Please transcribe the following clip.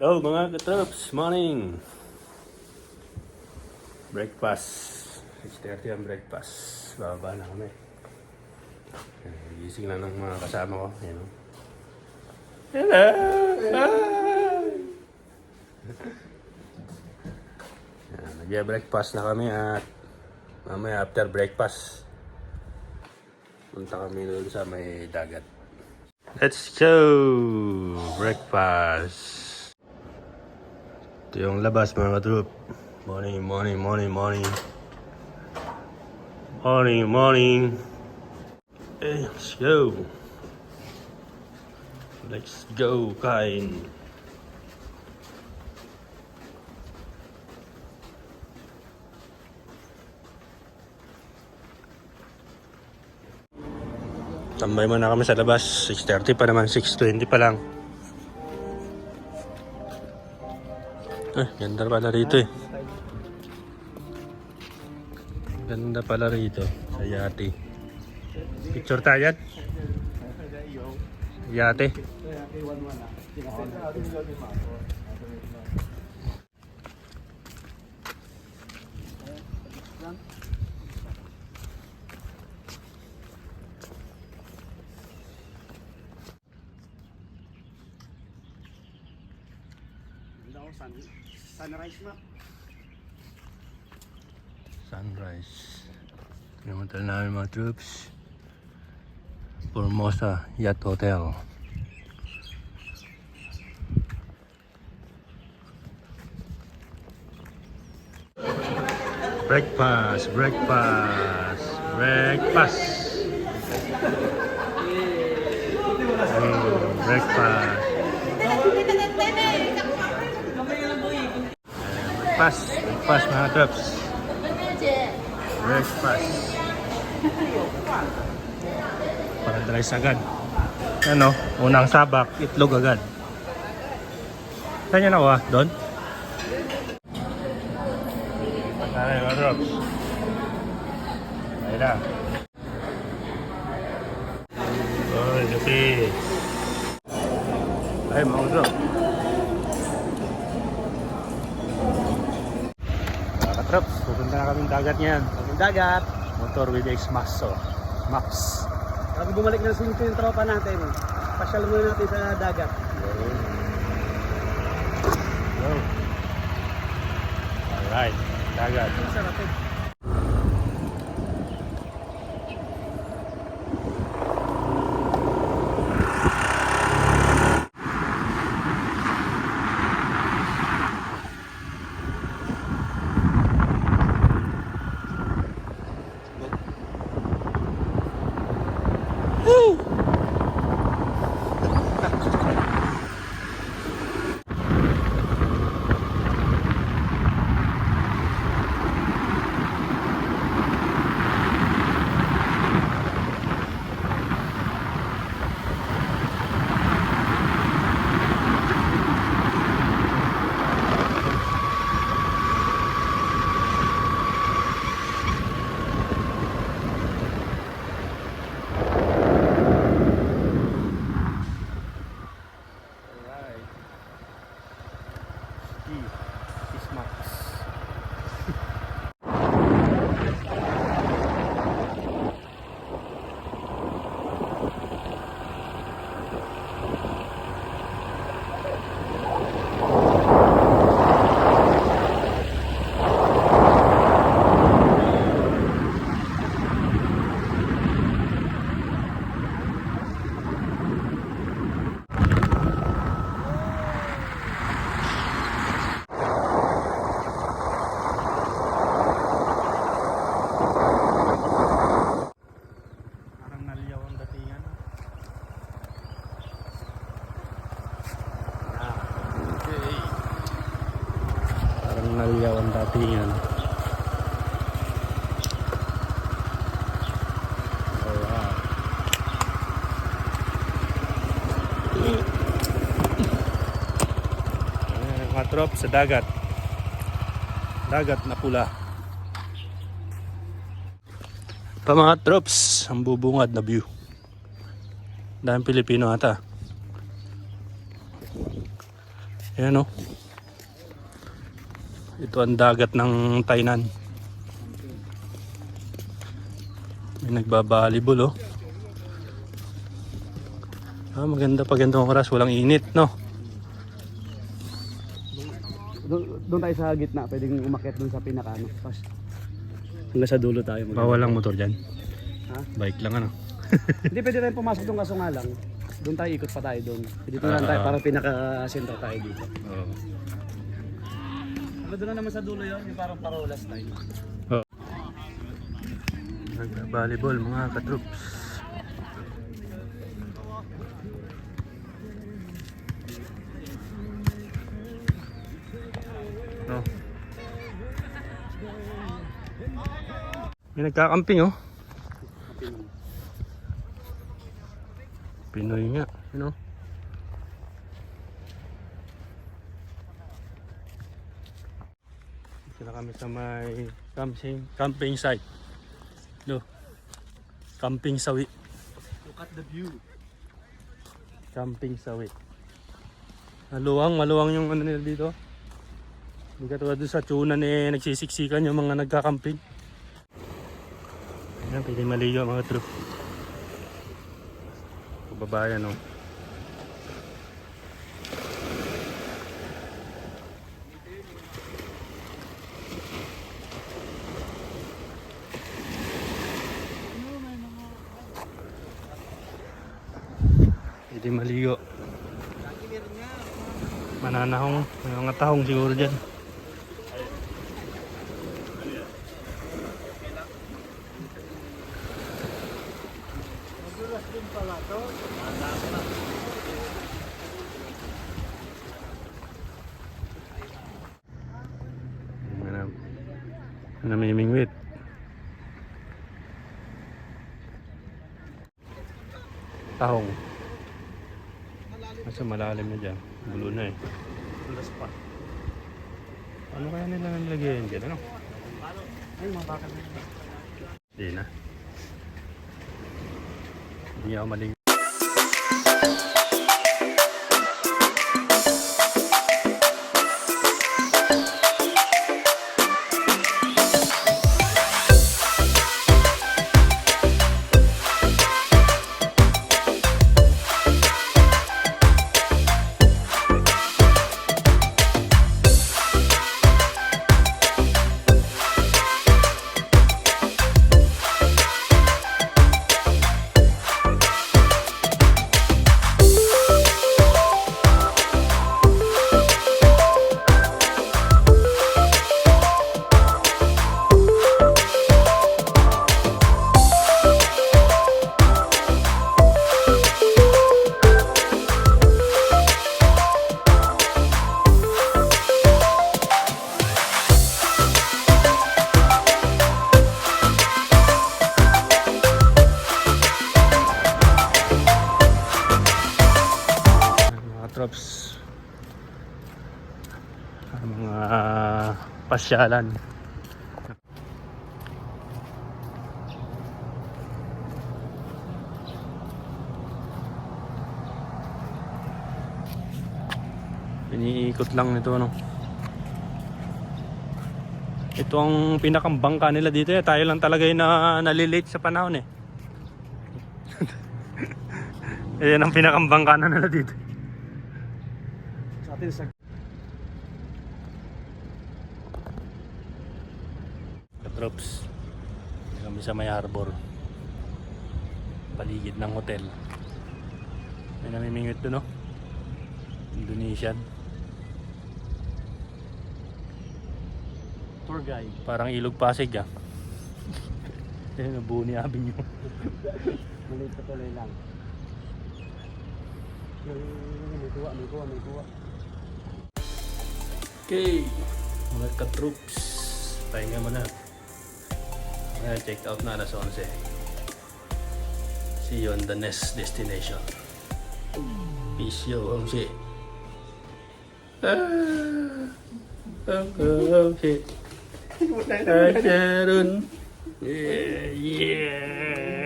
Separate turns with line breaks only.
Hello mga katrops, morning! Breakfast. 6.30 ang breakfast. Bababa na kami. Ayan, Gising lang ng mga kasama ko. Ayan, oh. Hello! Nag-breakfast na kami at mamaya after breakfast punta kami doon sa may dagat. Let's go! Breakfast! Ito yung labas mga troop. Morning, morning, morning, morning. Morning, morning. Eh, let's go. Let's go, kain. Tambay muna kami sa labas. 6.30 pa naman, 6.20 pa lang. Eh, ganda pala rito eh. Ganda pala rito sa yate. Picture tayo yan. Yate.
Sunrise map.
Sunrise. Hotel namin mga troops. Formosa Yacht Hotel. Breakfast, breakfast, breakfast. Mm, breakfast. Breakfast, breakfast mga troops. Breakfast. Paradise agad. Ano? Unang sabak, itlog agad. Saan yan ako ah? Doon? Ay, mga drops. Ay na. Oy, lupi. Ay, mga drops. Katrops, pupunta na kaming dagat niyan.
Ang dagat.
Motor with X Max. So, Max.
Bago bumalik ng swing yung tropa natin, pasyal muna natin sa dagat.
Go. Alright, dagat.
Sarap eh.
Kiev. Datingan. Alright. Ayan, mga trop sa dagat. Dagat na pula. Pa mga trops, ang bubungad na view. Dahil Pilipino ata. Ayan o. Ito ang dagat ng Tainan. May nagbabalibol oh. Ah, maganda pag ganitong oras, walang init, no?
Doon, doon tayo sa gitna, pwedeng umakyat doon sa pinaka ano. Pas. Hanggang sa dulo tayo. mag-
Bawal lang motor dyan.
Ha?
Bike lang ano.
Hindi pwede tayong pumasok doon kaso nga lang. Doon tayo ikot pa tayo doon. Dito lang tayo para pinaka-sentro tayo dito.
Oo.
Ano doon na naman sa dulo yun, yung parang parolas tayo.
Nagbabalibol mga katroops. No. May nagkakamping oh. Pinoy nga, you know. Na kami sa may camping, camping site. No. Camping sawi.
Look at the view.
Camping sawi. Maluwang, maluwang yung ano nila dito. Hindi katulad doon sa tunan eh, nagsisiksikan yung mga nagkakamping. Ayan, pwede maligo mga troop. Kababayan oh. Pwede maligo. Mananahong, may mga tahong siguro dyan. Namimingwit. Tahong. Nasa malalim na dyan. Bulo na eh.
Tulas pa.
Ano kaya nila nilagyan dyan? Ano?
Ay, mga bakal na.
Hindi na. Hindi ako maling. Pasyalan. Iniikot lang nito no ito ang pinakang bangka nila dito eh. tayo lang talaga yung na, nalilate sa panahon eh. Ayan ang pinakang bangka na nila dito.
Sa atin sa
Katrops. Kami sa may harbor. Paligid ng hotel. May namimingwit doon, no? Indonesian.
tour guide.
Parang ilog Pasig, ah. Ayan, Buni Avenue.
Maliit pa tuloy lang. May kuha, may kuha, may kuha.
Okay, mga katroops. Pahinga muna. Ngayon, check out na alas 11. See you on the next destination. Peace yo, Homsi. Ah, Homsi. Ah, Sharon. Yeah, yeah.